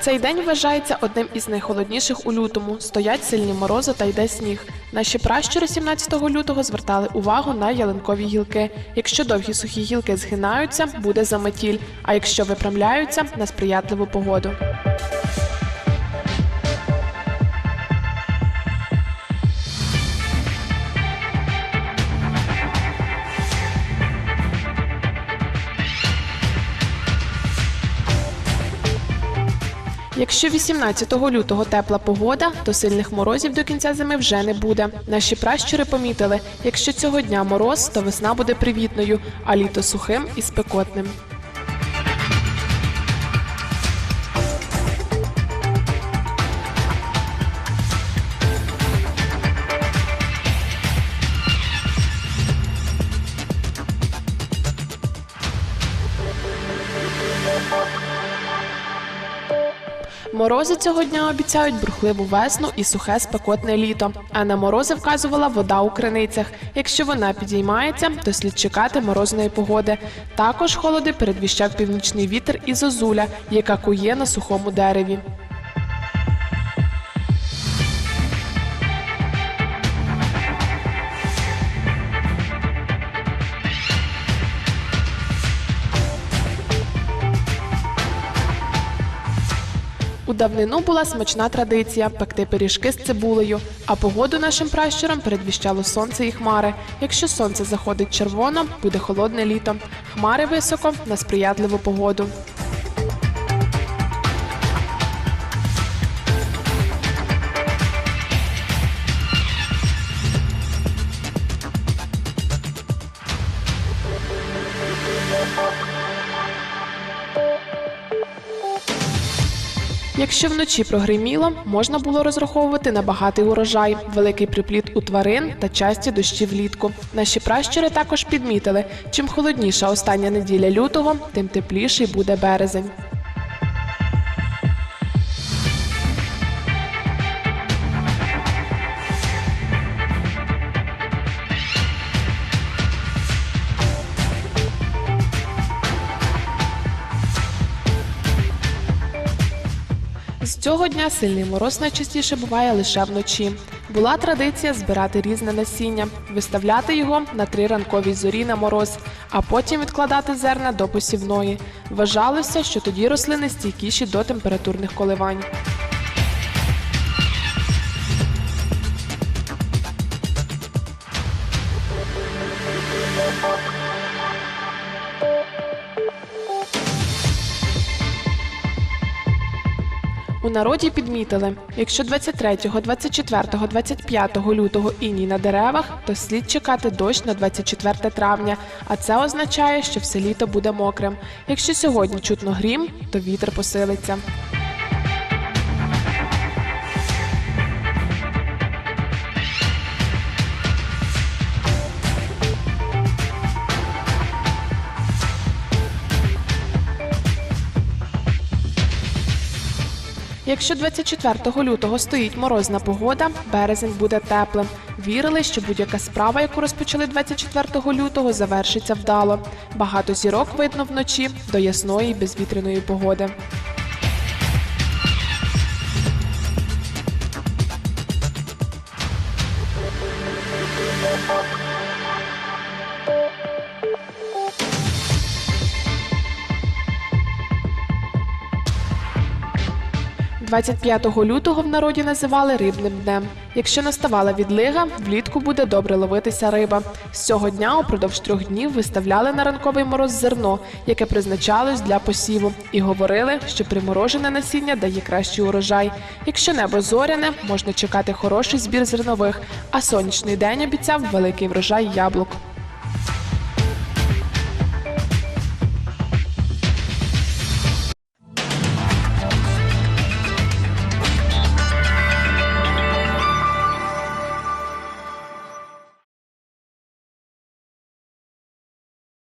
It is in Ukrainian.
Цей день вважається одним із найхолодніших у лютому. Стоять сильні морози та йде сніг. Наші пращури 17 лютого звертали увагу на ялинкові гілки. Якщо довгі сухі гілки згинаються, буде заметіль. А якщо випрямляються на сприятливу погоду. Якщо 18 лютого тепла погода, то сильних морозів до кінця зими вже не буде. Наші пращури помітили, якщо цього дня мороз, то весна буде привітною, а літо сухим і спекотним. Морози цього дня обіцяють бурхливу весну і сухе спекотне літо. А на морози вказувала вода у криницях. Якщо вона підіймається, то слід чекати морозної погоди. Також холоди передвіщав північний вітер і зозуля, яка кує на сухому дереві. У давнину була смачна традиція пекти пиріжки з цибулею, а погоду нашим пращурам передвіщало сонце і хмари. Якщо сонце заходить червоно, буде холодне літо. Хмари високо на сприятливу погоду. Якщо вночі прогриміло, можна було розраховувати на багатий урожай, великий припліт у тварин та часті дощі влітку. Наші пращури також підмітили, чим холодніша остання неділя лютого, тим тепліший буде березень. Цього дня сильний мороз найчастіше буває лише вночі. Була традиція збирати різне насіння, виставляти його на три ранкові зорі на мороз, а потім відкладати зерна до посівної. Вважалося, що тоді рослини стійкіші до температурних коливань. У народі підмітили, якщо 23, 24, 25 лютого іній на деревах, то слід чекати дощ на 24 травня, а це означає, що все літо буде мокрим. Якщо сьогодні чутно грім, то вітер посилиться. Якщо 24 лютого стоїть морозна погода, березень буде теплим. Вірили, що будь-яка справа, яку розпочали 24 лютого, завершиться вдало. Багато зірок видно вночі до ясної безвітряної погоди. – 25 лютого в народі називали рибним днем. Якщо наставала відлига, влітку буде добре ловитися риба. З цього дня упродовж трьох днів виставляли на ранковий мороз зерно, яке призначалось для посіву, і говорили, що приморожене насіння дає кращий урожай. Якщо небо зоряне, можна чекати хороший збір зернових, а сонячний день обіцяв великий врожай яблук.